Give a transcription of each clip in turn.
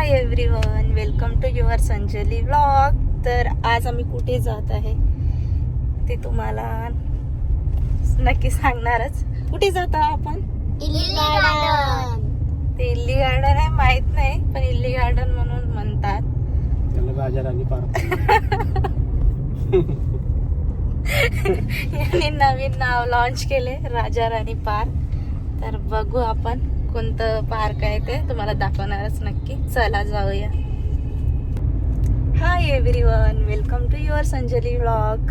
Hi everyone welcome to your Sanjali vlog तर आज आम्ही कुठे जात आहे? ते तुम्हाला नक्की सांगणारच. कुठे जात आहोत आपण? ते इल्ली गार्डन आहे माहीत नाही पण इल्ली गार्डन म्हणून म्हणतात. त्याला राजा राणी पार्क यांनी नवीन नाव लॉन्च केले राजा राणी पार्क. तर बघू आपण. कोणतं पार्क आहे ते तुम्हाला दाखवणारच नक्की. चला जाऊया. Hi everyone welcome to your Sanjali vlog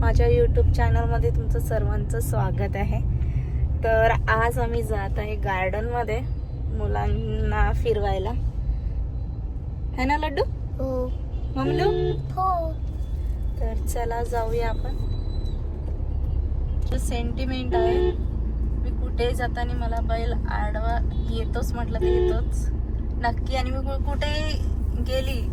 माझ्या यूट्यूब चॅनलमध्ये तुमचं सर्वांचं स्वागत आहे. तर आज आम्ही जात आहे गार्डनमध्ये मुलांना फिरवायला. है ना लड्डू? ममलू तर चला जाऊया आपण. सेंटिमेंट आहे. कुठे जाताना मला बैल आडवा येतोच म्हटलं तर येतोच. नक्की. आणि मी कु- कुठे गेली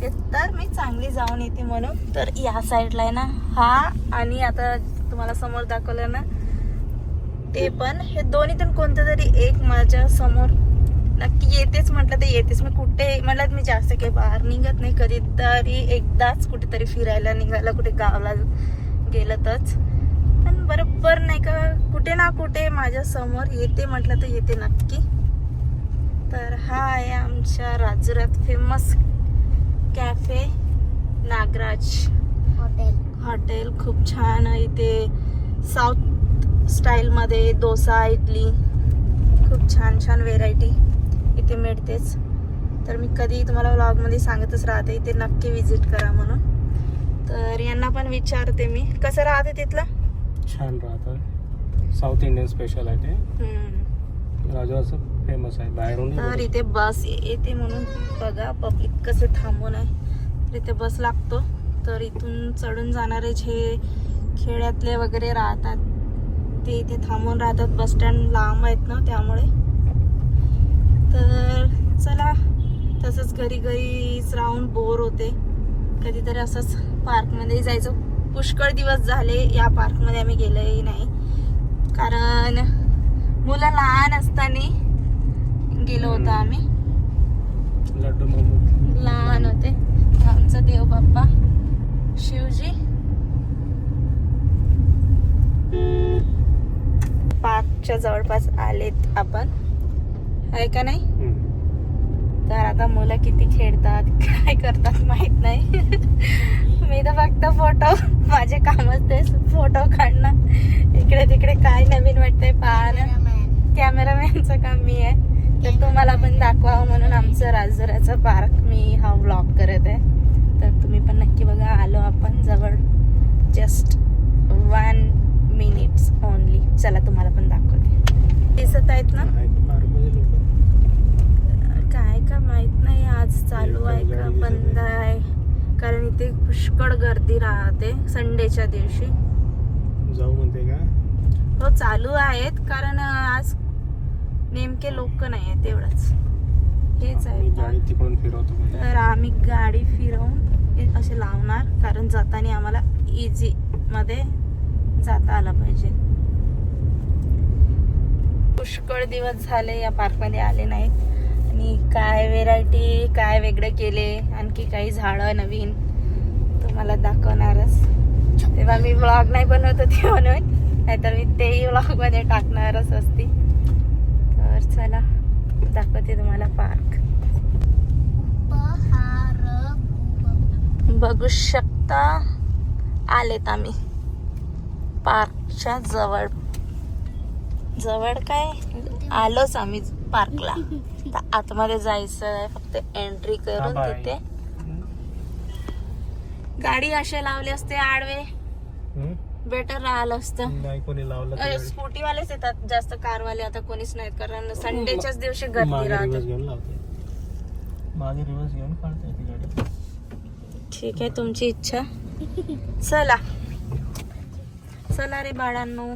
ते तर मी चांगली जाऊन येते म्हणून. तर या साईडला आहे ना हा आणि आता तुम्हाला समोर दाखवलं ना ते पण. हे दोन्हीतून कोणतं तरी एक माझ्यासमोर. नक्की येतेच म्हटलं तर येतेच. मी कुठे म्हटलं मी जास्त काही बाहेर निघत नाही. कधीतरी एकदाच कुठेतरी फिरायला निघालं कुठे गावाला गेलं तरच. पण बरोबर नाही का कुठे ना कुठे माझ्यासमोर येते म्हटलं तर येते नक्की. तर हा आहे आमच्या राजुरात फेमस कॅफे नागराज हॉटेल. खूप छान आहे इथे. साऊथ स्टाईलमध्ये डोसा इडली. खूप छान छान व्हेरायटी इथे मिळतेच. तर मी कधी तुम्हाला व्लॉगमध्ये सांगतच राहते इथे नक्की विजिट करा म्हणून. तर यांना पण विचारते मी. कसं राहते तिथलं? छान राहतं. साऊथ इंडियन स्पेशल आहे ते. राजाचं फेमस आहे बाहेरून तर इथे बस येते म्हणून बघा पब्लिक कसे थांबून आहे. तर इथे बस लागतो. तर इथून चढून जाणारे जे खेड्यातले वगैरे राहतात ते इथे थांबून राहतात. बस स्टँड लांब आहेत ना त्यामुळे. तर चला तसंच घरी घरीच राहून बोर होते. कधीतरी असंच पार्कमध्ये जायचं. पुष्कळ दिवस झाले या पार्कमध्ये आम्ही गेलोही नाही. कारण मुलं लहान असताना गेलो होतो आम्ही. लड्डू मोमो. लहान होते. आमचा देव बाप्पा शिवजी. पार्कच्या जवळपास आलेत आपण. आहे का नाही. तर आता मुलं किती खेळतात काय करतात माहीत नाही. मी तर फक्त फोटो माझे कामच ते फोटो काढणं. इकडे तिकडे काय नवीन वाटतंय पाहणं. कॅमेरामॅनचं काम मी आहे. तर तुम्हाला पण दाखवावं म्हणून आमचं राजदुराचं पार्क मी हा व्लॉग करत आहे. तर तुम्ही पण नक्की बघा आलो आपण जवळ. जस्ट वन मिनिट्स ओनली चला तुम्हाला पण दाखवते. दिसत आहेत ना? काय का माहीत नाही आज चालू आहे का? बंद आहे. कारण इथे पुष्कळ गर्दी राहते संडेच्या दिवशी. जाऊ म्हणते का? हो चालू आहेत कारण आज नेमके लोक नाही आहेत तेवढंच हेच आहे. तर आम्ही गाडी फिरवून असे लावणार कारण जाताना आम्हाला इझी मध्ये जाता आलं पाहिजे. पुष्कळ दिवस झाले या पार्कमध्ये आले नाहीत. आणि काय व्हेरायटी काय वेगळे केले आणखी काही झाडं नवीन. तुम्हाला दाखवणारच. तेव्हा मी ब्लॉग नाही बनवत होती म्हणून. नाहीतर मी तेही ब्लॉगमध्ये टाकणारच असती. तर चला दाखवते तुम्हाला पार्क बघू शकता आलेत आम्ही. पार्कच्या जवळ. जवळ काय? आलोच आम्ही. पार्कला आता आतमध्ये जायचं आहे फक्त एंट्री करून. तिथे. गाडी असे लावले असते आडवे? बेटर राहिलं असतं. नाही कोणी लावलं तर गाडी. स्कूटी वालेच येतात जास्त कारवाले आता कोणीच नाहीत कारण संडेच्याच दिवशी गर्दी राहते. ठीक आहे तुमची इच्छा. चला. चला रे बाळांनो.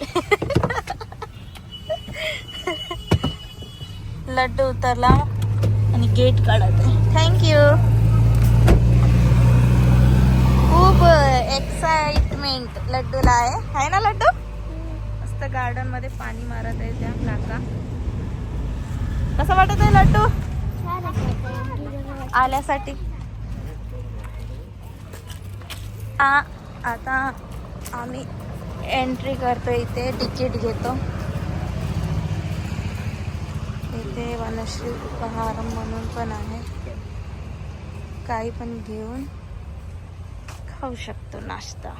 लड्डू उतरला आणि गेट काढत थँक्यू खूप एक्साइटमेंट लड्डूला आहे. आहे ना लड्डू? मस्त गार्डनमध्ये पाणी मारत आहे त्या काका. कसं वाटत आहे लड्डू? आल्यासाठी. आ आता आम्ही एंट्री करतो इथे तिकीट घेतो. इथे वनश्री उपहार म्हणून पण आहे. काही पण घेऊन खाऊ शकतो नाश्ता.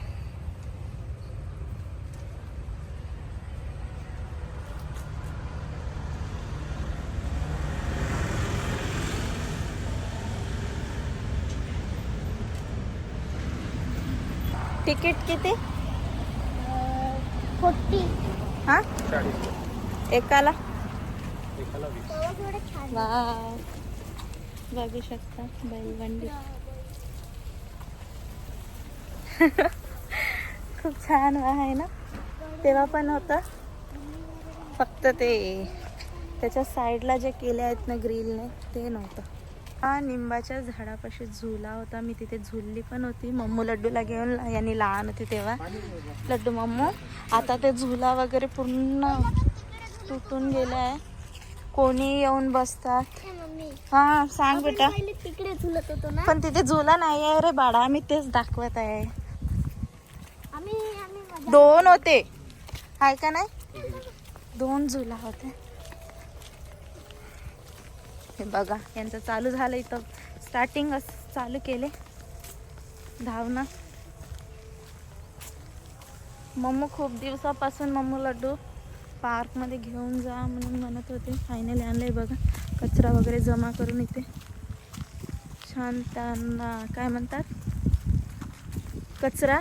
तिकीट किती? फोर्टी. हा? एकाला? थोडं बघू शकता बैलबंडी खूप छान आहे ना? तेव्हा पण होतं. फक्त ते त्याच्या साईडला जे केले आहेत ना ग्रिलने ते नव्हतं. हा निंबाच्या झाडापाशी झुला होता. मी तिथे झुलली पण होती. मम्मू लड्डूला घेऊन यांनी लहान होती तेव्हा. लड्डू मम्मू आता ते झुला वगैरे पूर्ण तुटून गेले आहे. कोणी येऊन बसतात. हा सांग बेटा. तिकडे झुलत होतो ना. पण तिथे झुला नाही आहे रे बाळा मी तेच दाखवत आहे. आम्ही आम्ही दोन होते. आहे का नाही? दोन झुला होते. हे बघा यांचं चालू झालं इथं. स्टार्टिंग चालू केले. धावणं. मम्मू खूप दिवसापासून मम्मू लड्डू पार्कमध्ये घेऊन जा म्हणून म्हणत होते. फायनली आणलंय बघा. कचरा वगैरे जमा करून इथे. छान त्यांना काय म्हणतात? कचरा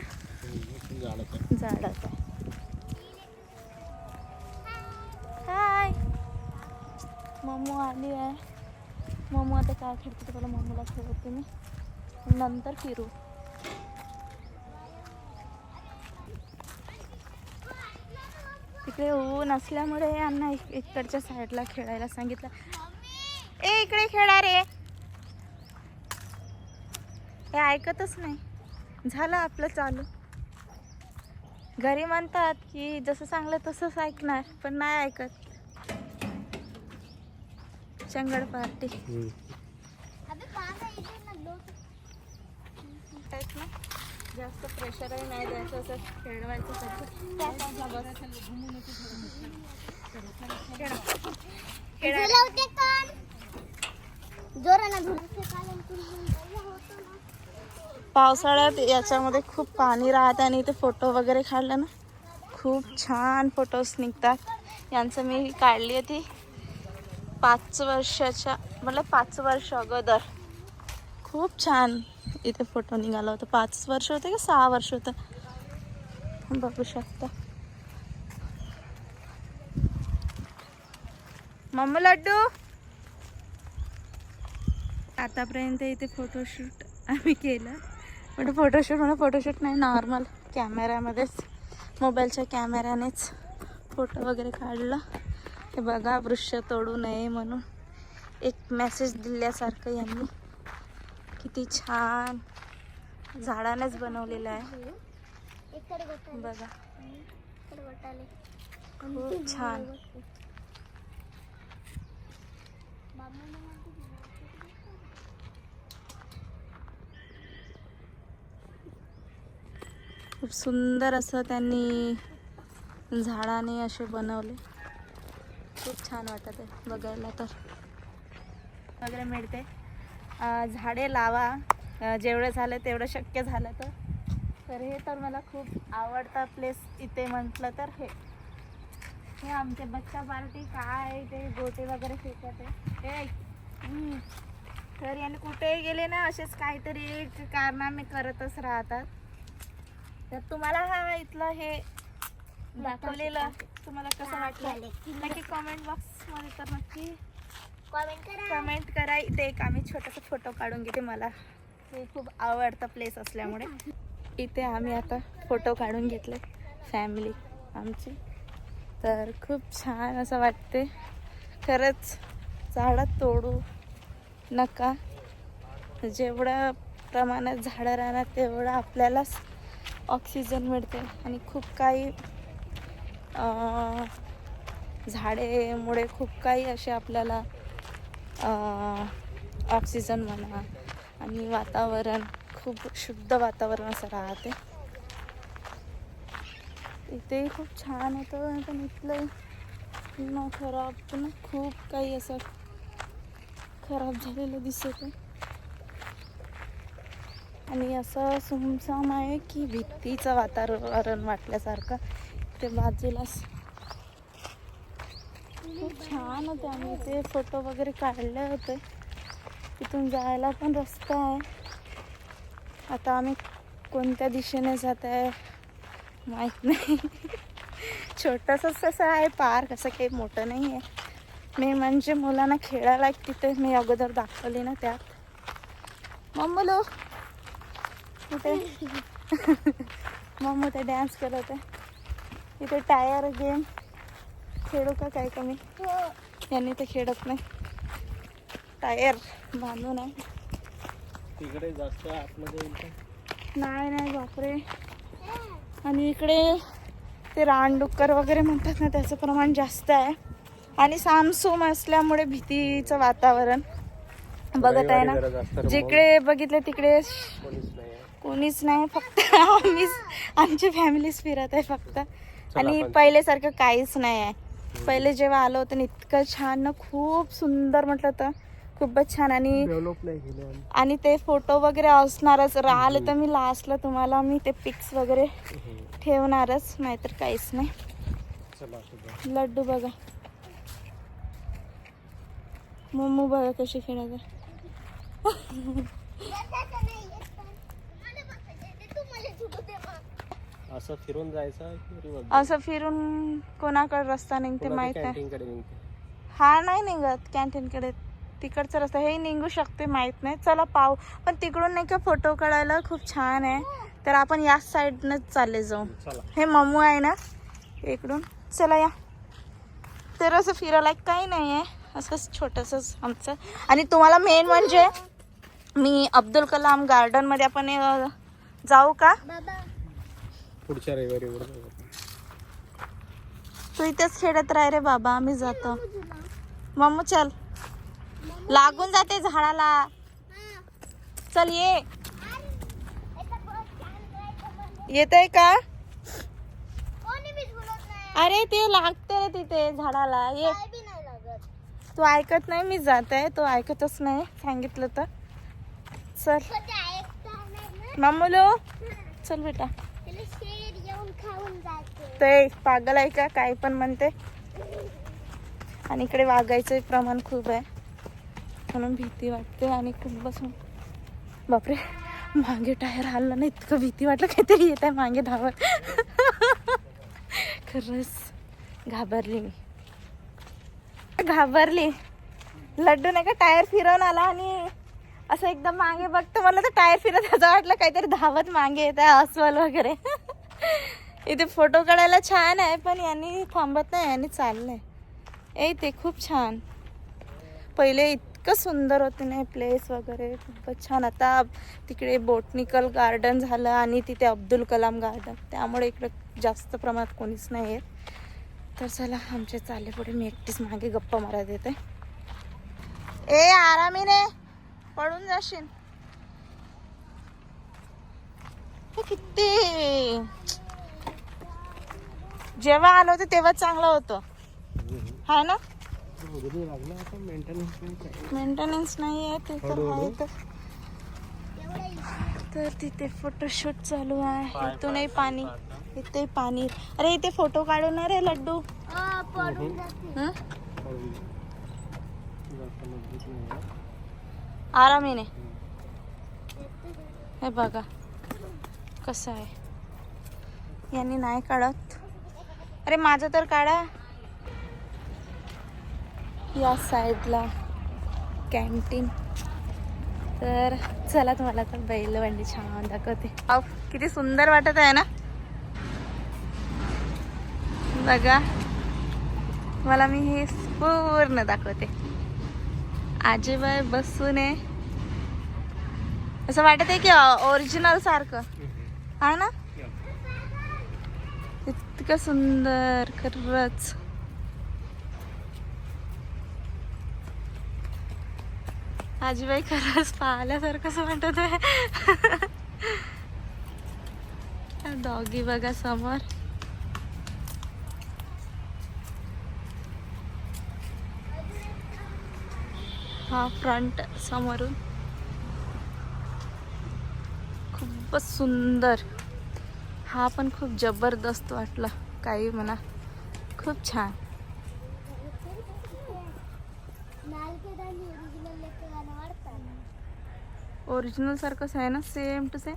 झाडाचा हाय मम्मू आली आहे. मम्मू आता काय खेळते ते मला मम्मीला खेळवते मी. नंतर फिरू. तिकडे ऊन असल्यामुळे यांना इक- इकडच्या साईडला खेळायला सांगितलं. ए इकडे खेळा रे. हे ऐकतच नाही. झालं आपलं चालू. घरी म्हणतात की जसं सांगलं तसंच ऐकणार पण नाही ऐकत. चंगड पार्टी. ना. जास्त प्रेशरही नाही द्यायचं असं खेळवायचं पावसाळ्यात याच्यामध्ये खूप पाणी राहतं आणि इथे फोटो वगैरे काढले ना खूप छान फोटोज निघतात. यांचं मी काढली होती पाच वर्षाच्या मतलब पाच वर्ष अगोदर. खूप छान. इथे फोटो निघाला होता. पाच वर्ष होते का सहा वर्ष होतं? बघू शकता. मम्मा लड्डू? आतापर्यंत इथे फोटोशूट आम्ही केलं. पण फोटोशूट म्हणून फोटोशूट नाही नॉर्मल कॅमेऱ्यामध्येच मोबाईलच्या कॅमेऱ्यानेच फोटो वगैरे काढला. हे बघा वृक्ष तोडू नये म्हणून. एक मेसेज दिल्यासारखं यांनी. किती छान. झाडानेच बनवलेलं आहे. बघा. खूप छान. खूप सुंदर असं त्यांनी झाडाने असे बनवले. खूप छान वाटत आहे बघायला तर. वगैरे मिळते. झाडे लावा. जेवढं झालं तेवढं शक्य झालं तर. तर हे तर मला खूप आवडता प्लेस इथे म्हटलं तर हे. हे आमचे बच्चा पार्टी काय ते गोटे वगैरे फेकत. आहे. तर याने कुठेही गेले ना असेच काहीतरी एक कारनामे करतच राहतात. तर तुम्हाला हा इथलं हे दाखवलेलं तुम्हाला कसं वाटलं? नक्की कमेंट बॉक्समध्ये तर नक्की करा. कमेंट करा. इथे एक आम्ही छोटासा फोटो काढून घेते. मला हे खूप आवडतं प्लेस असल्यामुळे. इथे आम्ही आता फोटो काढून घेतले. फॅमिली आमची. तर खूप छान असं वाटते. खरंच झाडं तोडू नका. जेवढं प्रमाणात झाडं राहणार तेवढं आपल्यालाच ऑक्सिजन मिळते. आणि खूप काही झाडेमुळे खूप काही असे आपल्याला ऑक्सिजन म्हणा आणि वातावरण खूप शुद्ध वातावरण असं राहते. इथे खूप छान होतं पण इथलं ना खराब पण खूप काही असं खराब झालेलं दिसत आहे. आणि असं सुमसाम आहे की भीतीचं वातावरण वाटल्यासारखं. ते बाजूलाच छान होते आम्ही. ते फोटो वगैरे काढले होते. तिथून जायला पण रस्ता आहे. आता आम्ही कोणत्या दिशेने जात आहे माहीत नाही. छोटंसंच कसं आहे. पार्क असं काही मोठं नाही आहे. मी म्हणजे मुलांना खेळायला एक तिथे मी अगोदर दाखवली ना त्यात. मम्मलो कुठे मम्मू ते डॅन्स करत आहे. इथे टायर गेम खेळू का काय कमी? यांनी ते खेळत नाही. टायर बांधून आहे. तिकडे जास्त आतमध्ये? नाही नाही बापरे. आणि इकडे ते रानडुक्कर वगैरे म्हणतात ना त्याचं प्रमाण जास्त आहे. आणि सामसूम असल्यामुळे भीतीचं वातावरण बघत आहे ना. जिकडे बघितलं तिकडे कोणीच नाही फक्त आम्हीच. आमची फॅमिलीच फिरत आहे फक्त. आणि पहिल्यासारखं काहीच नाही आहे. पहिले जेव्हा आलो होतं ना इतकं छान ना खूप सुंदर म्हटलं तर खूपच छान आणि डेव्हलप नाही केलं आम्ही. आणि ते फोटो वगैरे असणारच राहिले तर मी लास्टला तुम्हाला मी ते पिक्स वगैरे. ठेवणारच नाहीतर काहीच नाही. लड्डू बघा मोमो बघा कशी खेळत असं फिरून जायचं की असं फिरून कोणाकडे रस्ता निघते माहीत आहे कॅन्टीन कडे निघते? हा नाही निघत कॅन्टीनकडे तिकडचा रस्ता हे निघू शकते माहीत नाही. चला पाहू. पण तिकडून नाही का फोटो काढायला खूप छान आहे. तर आपण याच साईडनंच चालले जाऊ. चला. हे मम्मू आहे ना इकडून. चला या. तर असं फिरायला काही नाही आहे. असंच छोटंसंच आमचं. आणि तुम्हाला मेन म्हणजे मी अब्दुल कलाम गार्डनमध्ये आपण अं, जाऊ का? बाबा. पुढच्या रविवारी बरोबर तू इथेच खेळत राह रे बाबा आम्ही जातो. तुला मम्मू चल. लागून जाते झाडाला. चल ये. येत आहे का? अरे ते लागते रे तिथे झाडाला. ये. तू ऐकत नाही मी जात आहे तो ऐकतच नाही सांगितलं तर. चल. पण मामूलो चल बेटा त्याला शेर येऊन खाऊन जाते. ते पागल आहे का? काय पण म्हणते. आणि इकडे वागायचं प्रमाण खूप आहे. म्हणून भीती वाटते आणि खूप बसून. बापरे मागे टायर हल्ला नाही इतकं भीती वाटलं काहीतरी येत आहे मागे धावत. खरंच घाबरली मी. घाबरली. लड्डू नाही का टायर फिरवून आला आणि असं एकदम मागे बघतं मला तर टायर फिरत असं वाटलं काहीतरी धावत मागे येत आहे अस्वल वगैरे. इथे फोटो काढायला छान आहे पण यांनी थांबत नाही यांनी चाललंय. ए ते खूप छान. पहिले इतकं सुंदर होते ना प्लेस वगैरे खूपच छान. आता तिकडे बोटनिकल गार्डन झालं आणि तिथे अब्दुल कलाम गार्डन त्यामुळे इकडे जास्त प्रमाणात कोणीच नाही आहेत तर चला आमचे चालले पुढे. मी एकटीच मागे गप्पा मारत येते ए आरामीने पडून जाशील. किती? जेव्हा आलो होतं तेव्हा चांगलं होतं. हा ना? मेंटेनन्स नाही आहे ते तर. आहे तर. एवढं इथे. तर तिथे फोटोशूट चालू आहे. इथूनही पाणी. इथे पाणी. अरे इथे फोटो काढू ना रे लड्डू. आरामीने हे बघा. कसं आहे. यांनी नाही काढत. अरे माझं तर काढा. या साईडला कॅन्टीन. तर चला तुम्हाला तर बैलवंडी छान दाखवते. अहो किती सुंदर वाटत आहे ना? बघा मला मी हे पूर्ण दाखवते. आजीबाई बसून आहे. असं वाटत आहे की ओरिजिनल सारखं. हा ना? इतकं सुंदर खरंच आजीबाई खरंच पाहिल्यासारखंच वाटत आहे डॉगी बघा समोर हा फ्रंट समोरून खूपच सुंदर हा पण खूप जबरदस्त वाटला. काही म्हणा. खूप छान. ओरिजिनल सारखंच आहे ना? सेम टू सेम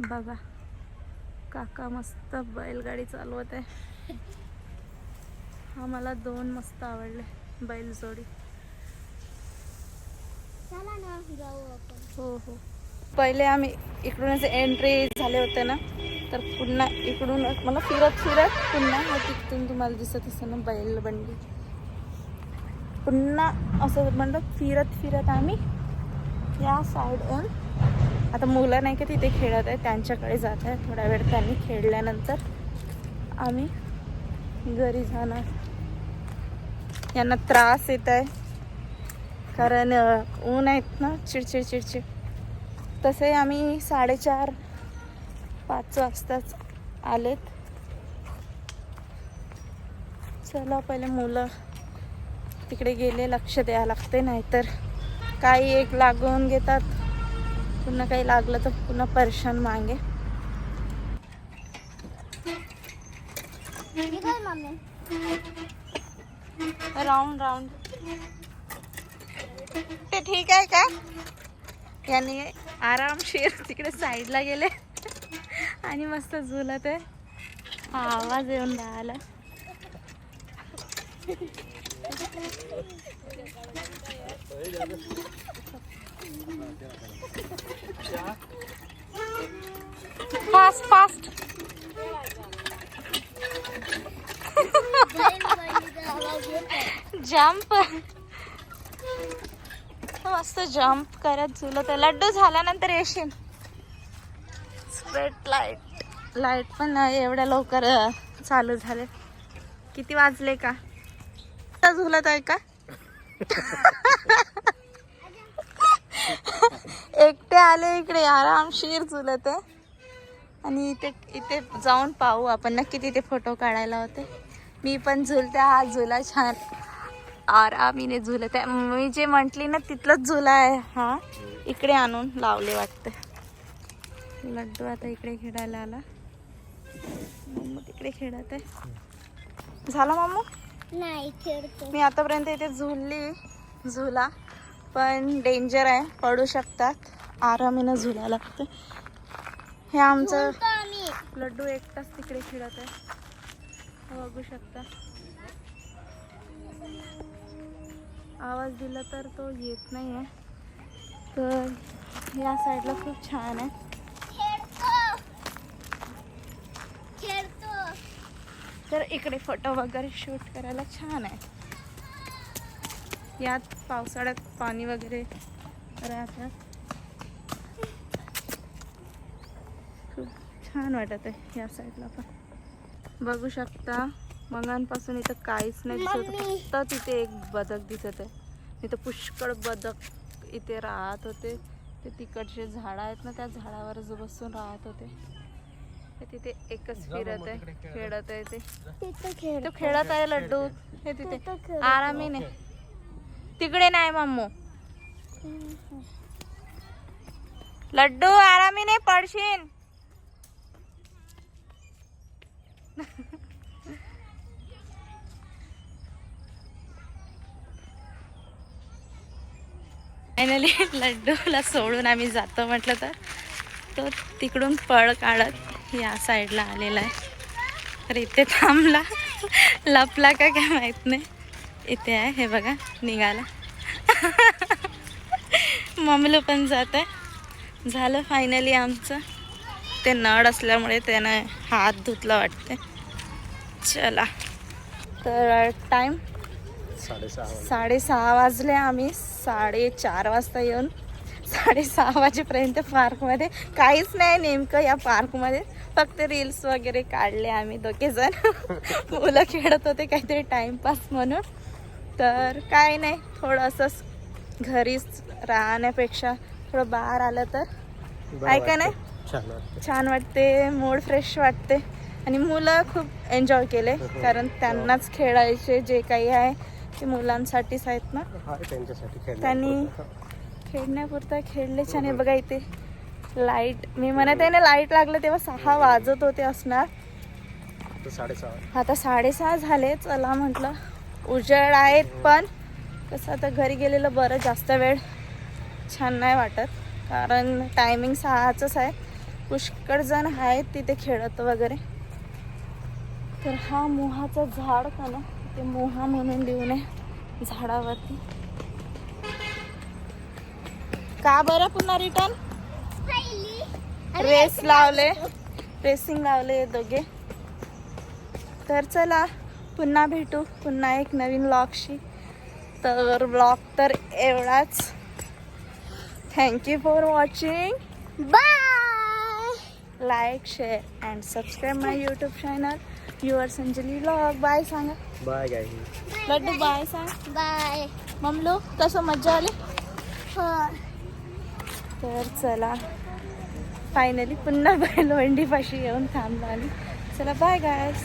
बघा. काका मस्त बैलगाडी चालवत आहे. हा मला दोन मस्त आवडले. बैलजोडी. चला ना जाऊ आपण. हो हो. पहिले आम्ही इकडूनच एंट्री झाले होते ना तर पुन्हा इकडून मला फिरत फिरत पुन्हा तिथून तुम्हाला दिसत असं ना बैलबंडी. पुन्हा असं म्हणलं फिरत फिरत आम्ही या साईडहून आता मुलं नाही का तिथे खेळत आहे त्यांच्याकडे जात आहे थोडा वेळ त्यांनी खेळल्यानंतर आम्ही घरी जाणार. यांना त्रास येत आहे. कारण ऊन आहेत ना चिडचिड चिडचिड. तसे आम्ही साडेचार पाच वाजताच आलेत. चला पहिले मुलं तिकडे गेले लक्ष द्यावं लागते नाहीतर काही एक लागून घेतात. पुन्हा काही लागलं तर पुन्हा परेशान मागे. हे राऊंड राऊंड. ते ठीक आहे का? याने आरामशीर तिकडे साईडला गेले. आणि मस्त झुलत आहे. हा आवाज येऊन राहिला. फास्ट फास्ट जम्प मस्त जम्प करत झुलत आहे. लड्डू झाल्यानंतर येशील. स्ट्रेट लाइट लाइट पण एवढ्या लवकर चालू झाले. किती वाजले का? आता झुलत आहे का? एकटे आले इकडे आरामशीर झुलत आहे. आणि इथे इथे जाऊन पाहू आपण. नक्की तिथे फोटो काढायला होते. मी पण झुलते हा झुला छान. आरामीने झुलत आहे. मी जे म्हटली ना तिथलंच झुला आहे हा? इकडे आणून लावले वाटते. लड्डू आता इकडे खेळायला आला. मम्मू तिकडे खेळत आहे. झाला मम्मू नाही खेळतो. मी आतापर्यंत इथे झुलली. झुला. पण डेंजर आहे. पडू शकतात. आरामीनं झुला लागते. हे आमचं लड्डू एकटाच तिकडे खेळत आहे. बघू शकता. आवाज दिला तर तो येत नाही आहे. तर या साईडला खूप छान आहे. तर इकडे फोटो वगैरे शूट करायला छान आहे. यात पावसाळ्यात पाणी वगैरे राहतात. खूप छान वाटत आहे या साईडला पण. बघू शकता. मंगांपासून इथं काहीच नाही दिसत. फक्त तिथे एक बदक दिसत आहे. इथं पुष्कळ बदक इथे राहत होते. ते तिकडचे झाडं आहेत ना त्या झाडावरच बसून राहत होते. ते तिथे एकच फिरत आहे खेळत आहे ते. तो खेळत आहे लड्डू. हे तिथे आरामीने तिकडे नाही मम्मू. लड्डू आरामीने पडशीन फायनली लड्डूला सोडून आम्ही जातो म्हटलं तर. तो तिकडून पळ काढत या साईडला आलेला आहे. तर इथे थांबला. लपला का काय माहीत नाही. इथे आहे हे बघा निघाला. मम्मीला पण जात आहे. झालं फायनली आमचं. ते नळ असल्यामुळे त्यानं हात धुतला वाटते चला. तर टाईम साडेसहा वाजले. आम्ही. साडेचार वाजता येऊन साडेसहा वाजेपर्यंत पार्कमध्ये काहीच नाही नेमकं या पार्कमध्ये. फक्त रील्स वगैरे काढले आम्ही दोघे जण. मुलं खेळत होते काहीतरी टाइमपास म्हणून. तर काय नाही थोडं असंच घरीच राहण्यापेक्षा थोडं बाहेर आलं तर. बरं आहे का नाही? छान वाटतं छान वाटते मूड फ्रेश वाटते. आणि मुलं खूप एन्जॉय केले कारण त्यांनाच खेळायचे जे काही आहे ते मुलांसाठीच आहेत ना. त्यांनी खेळण्यापुरता खेळले छान आहे बघा इथे लाइट मी म्हणत आहे ना लाइट लागलं तेव्हा सहा वाजत होते असणार. आता साडेसहा आता साडेसहा झाले चला म्हटलं उजेड आहेत पण कसं आता घरी गेलेलं बरं जास्त वेळ छान नाही वाटत. कारण टायमिंग सहाचंच आहे. पुष्कळ जण आहेत तिथे खेळत वगैरे. तर हा मोहाचं झाड का ना? ते मोहा म्हणून लिहून आहे झाडावरती. का बरं पुन्हा रिटर्न रेस लावले. रेसिंग लावले दोघे. तर चला पुन्हा भेटू. पुन्हा एक नवीन ब्लॉगशी तर ब्लॉग तर एवढाच. Thank you for watching bye like share and subscribe my YouTube channel your Sanjali blog bye सांगा बाय गाई लड्डू बाय सांग. बाय ममलो कसं मजा आली? हो. तर चला फायनली पुन्हा बैलवंडीपाशी येऊन थांबलो आली चला बाय गायस